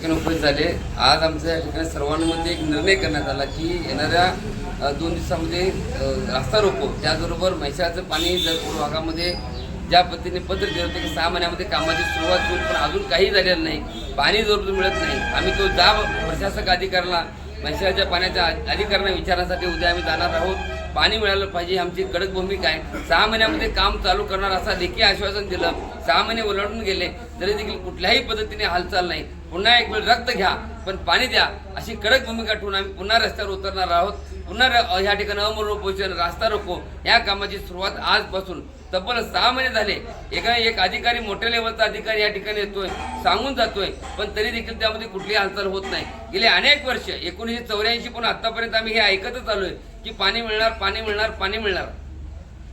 ठिकाणी उपस्थित झाले. आज आमच्या या ठिकाणी सर्वांमध्ये एक निर्णय करण्यात आला की येणाऱ्या दोन दिवसामध्ये रास्ता रोको. त्याचबरोबर म्हैशाचं पाणी जर पूर्व भागामध्ये ज्या पद्धतीने पत्र दिलं होतं की सहा महिन्यामध्ये कामाची सुरुवात होईल पण अजून काही झालेलं नाही पाणी जर मिळत नाही. आम्ही तो जाब प्रशासक अधिकाऱ्याला म्हैसाळच्या पाण्याच्या अ- अधिकाऱ्यांना विचारण्यासाठी उद्या आम्ही जाणार आहोत. पाणी मिळालं पाहिजे आमची कडक भूमिका आहे. सहा महिन्यामध्ये काम चालू करणार असा देखील आश्वासन दिलं. सहा महिने ओलांडून गेले तरी देखील कुठल्याही पद्धतीने हालचाल नाही. पुन्हा एक वेळ रक्त घ्या पण पाणी द्या अशी कडक भूमिका ठेवून आम्ही पुन्हा रस्त्यावर उतरणार आहोत. पुन्हा र- ह्या ठिकाणी अमरण उपोषण रास्ता रोको या कामाची सुरुवात आजपासून. तब्बल सहा महिने झाले. एका एक अधिकारी मोठ्या लेवलचा अधिकारी या ठिकाणी येतोय सांगून जातोय पण तरी देखील त्यामध्ये कुठलीही हालचाल होत नाही. गेले अनेक वर्ष एकोणीसशे चौऱ्याऐंशी पण आतापर्यंत आम्ही हे ऐकतच आलोय की पाणी मिळणार पाणी मिळणार पाणी मिळणार.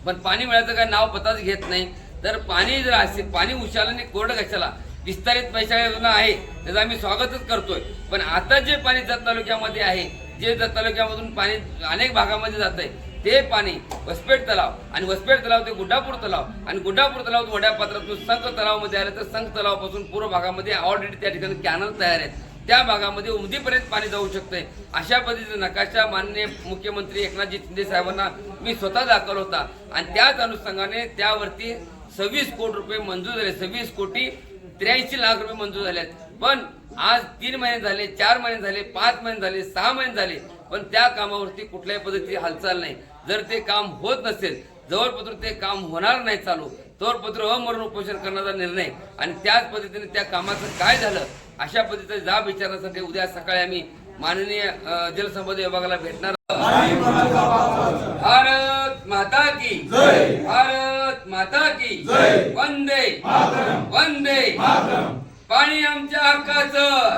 पण पाणी मिळायचं काय नाव पताच घेत नाही. तर पाणी जर असेल पाणी उशालाने कोरडं कशाला? विस्तारित पैसा योजना आहे त्याचं आम्ही स्वागतच करतोय. पण आता जे पाणी जत तालुक्यामध्ये आहे जे तालुक्यामधून पाणी अनेक भागामध्ये जात आहे ते पाणी वसपेट तलाव आणि वसपेट तलाव ते गुड्डापूर तलाव आणि गुड्डापूर तलाव वड्या पात्रातून संघ तलावमध्ये आलं तर संघ तलावापासून पूर्व भागामध्ये ऑलरेडी त्या ठिकाणी कॅनल तयार आहेत. त्या भागामध्ये उमदीपर्यंत पाणी जाऊ शकतंय. अशा पद्धतीचा नकाशा माननीय मुख्यमंत्री एकनाथजी शिंदे साहेबांना मी स्वतः दाखल होता आणि त्याच अनुषंगाने त्यावरती सव्वीस कोटी रुपये मंजूर झाले. सव्वीस कोटी त्र्याऐंशी लाख रुपये मंजूर झाले आहेत पण आज तीन महिने झाले चार महिने झाले पाच महिने झाले सहा महिने झाले पण त्या कामावरती कुठल्याही पद्धतीची हालचाल नाही. जर ते काम होत नसेल जवळपत्र ते काम होणार नाही चालू तोरपत्र अमरण उपोषण करण्याचा निर्णय आणि त्याच पद्धतीने त्या कामाचं काय झालं अशा पद्धतीचा जाब विचारण्यासाठी उद्या सकाळी आम्ही माननीय जलसंपदा विभागाला भेटणार आहोत. भारत माता की भारत माता की वंदे वंदे पाणी पाणी आमच्या हक्काचं.